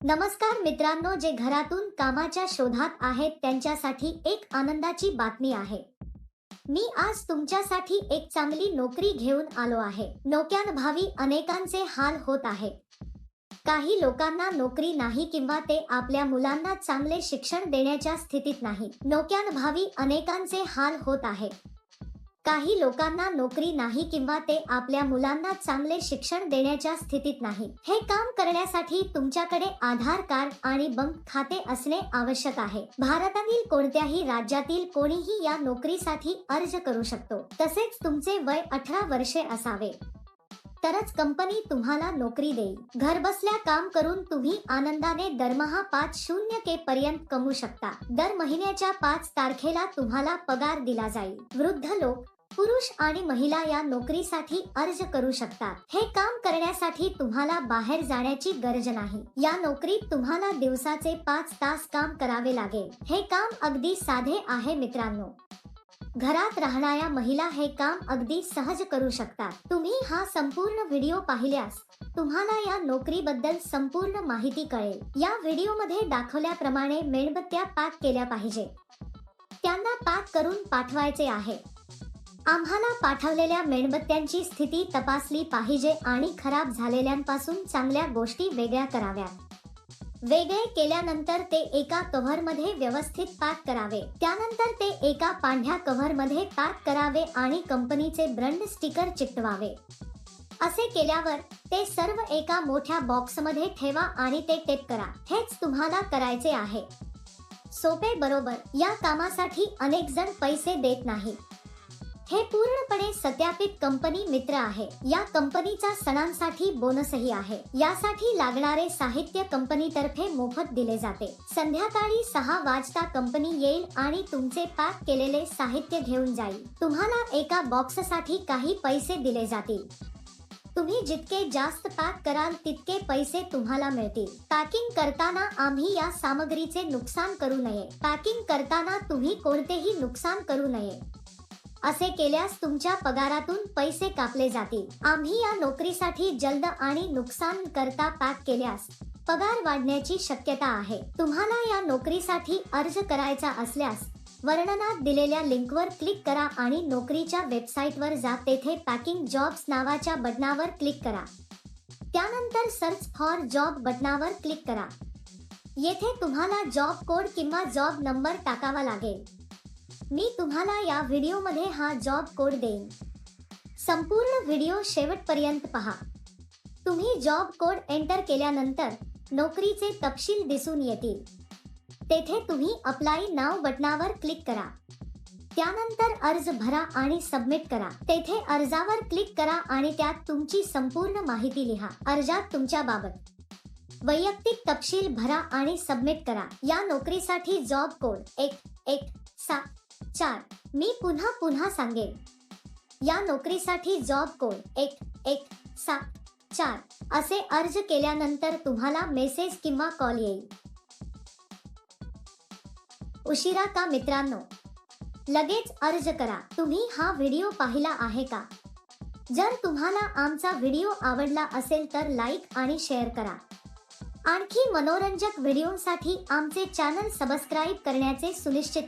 नमस्कार मित्रांनो जे घरातून कामाच्या शोधात आहेत त्यांच्यासाठी एक आनंदाची बातमी आहे. मी आज तुमच्यासाठी एक चांगली नोकरी घेऊन आलो आहे. नोक्यानभावी अनेकांचे हाल होत आहे काही लोकांना नोकरी नाही किंवा ते आपल्या मुलांना चांगले शिक्षण देण्याच्या स्थितीत नाही. नोक्यानभावी अनेकांचे हाल होत आहे काही लोकांना नोकरी नाही किंवा ते आपल्या मुलांना चांगले शिक्षण देण्याच्या स्थितीत नाही. हे काम करण्यासाठी तुमच्याकडे आधार कार्ड आणि बँक खाते असणे आवश्यक आहे. भारतातील कोणत्याही राज्यातील कोणीही या नोकरीसाठी अर्ज करू शकतो. तसेच तुमचे वय अठरा वर्षे असावे. तरच कंपनी तुम्हाला नोकरी देईल. घरबसल्या काम करून तुम्ही आनंदाने दरमहा पाच शून्य के पर्यंत कमवू शकता. दर महिन्याच्या पाच तारखेला तुम्हाला पगार दिला जाईल. वृद्ध लोक पुरुष आणि महिला या नोकरीसाठी अर्ज करू शकतात. हे काम करण्यासाठी तुम्हाला बाहेर जाण्याची गरज नाही. या नोकरीत तुम्हाला दिवसाचे पाच तास काम करावे लागेल. हे काम अगदी साधे आहे मित्रांनो. घरात राहणाऱ्या महिला हे काम अगदी सहज करू शकतात. तुम्ही हा संपूर्ण व्हिडिओ पाहिल्यास तुम्हाला या नोकरीबद्दल संपूर्ण माहिती कळेल. या व्हिडिओमध्ये दाखवल्याप्रमाणे मेणबत्त्या पॅक केल्या पाहिजे. त्यांना पॅक करून पाठवायचे आहे. आम्हाला पाठवलेल्या मेणबत्त्यांची स्थिती तपासली पाहिजे आणि खराब झालेल्यांपासून चांगल्या गोष्टी वेगळ्या कराव्यात. वेगळे केल्यानंतर ते एका कव्हरमध्ये व्यवस्थित पॅक करावे. त्यानंतर ते एका पांढऱ्या कव्हरमध्ये पॅक करावे आणि कंपनीचे ब्रँड स्टिकर चिकटवावे. असे केल्यावर ते सर्व एका मोठ्या बॉक्समध्ये ठेवा आणि ते टेप करा. हेच तुम्हाला करायचे आहे. सोपे बरोबर. या कामासाठी अनेक जण पैसे देत नाही. हे पूर्णपणे सत्यापित कंपनी मित्र आहे. या कंपनीचा सणांसाठी बोनसही आहे. यासाठी लागणारे साहित्य कंपनीतर्फे मोफत दिले जाते. संध्याकाळी सहा वाजता कंपनी येईल आणि तुमचे पॅक केलेले साहित्य घेऊन जाईल. तुम्हाला एका बॉक्ससाठी काही पैसे दिले जातील. तुम्ही जितके जास्त पॅक कराल तितके पैसे तुम्हाला मिळतील. पॅकिंग करताना आम्ही या सामग्रीचे नुकसान करू नये. पॅकिंग करताना तुम्ही कोणतेही नुकसान करू नये. असे केल्यास तुमच्या पगारातून पैसे कापले जातील. आम्ही या नोकरीसाठी जल्द आणि नुकसान करता पॅक केल्यास पगार वाढण्याची शक्यता आहे. तुम्हाला या नोकरीसाठी अर्ज करायचा असल्यास वर्णनात दिलेल्या लिंकवर क्लिक करा आणि नोकरीच्या वेबसाईटवर जा. तेथे पॅकिंग जॉब्स नावाच्या बटनावर क्लिक करा. त्यानंतर सर्च फॉर जॉब बटनावर क्लिक करा. येथे तुम्हाला जॉब कोड किंवा जॉब नंबर टाकावा लागेल. मी तुम्हाला या व्हिडिओमध्ये हा जॉब कोड देईन. संपूर्ण व्हिडिओ शेवटपर्यंत पहा. तुम्ही जॉब कोड एंटर केल्यानंतर नोकरीचे तपशील दिसून येतील. तेथे तुम्ही अप्लाय नाव बटनावर क्लिक करा. त्यानंतर अर्ज भरा आणि सबमिट करा. तेथे अर्जावर क्लिक करा आणि त्यात तुमची संपूर्ण माहिती लिहा. अर्जात तुमच्या बाबत. वैयक्तिक तपशील भरा आणि सबमिट करा. या नोकरीसाठी जॉब कोड एक एक सात चार मी पुन्हा पुन्हा सांगेन. या नोकरीसाठी जॉब कोड एक एक सात चार असे अर्ज केल्यानंतर तुम्हाला मेसेज किंवा कॉल येईल. उशिरा का मित्रांनो? लगेच अर्ज करा. तुम्ही हा व्हिडिओ पाहिला आहे का? जर तुम्हाला आमचा व्हिडिओ आवडला असेल तर लाईक आणि शेअर करा. आणखी मनोरंजक व्हिडिओसाठी आमचे चॅनल सबस्क्राईब करण्याचे सुनिश्चित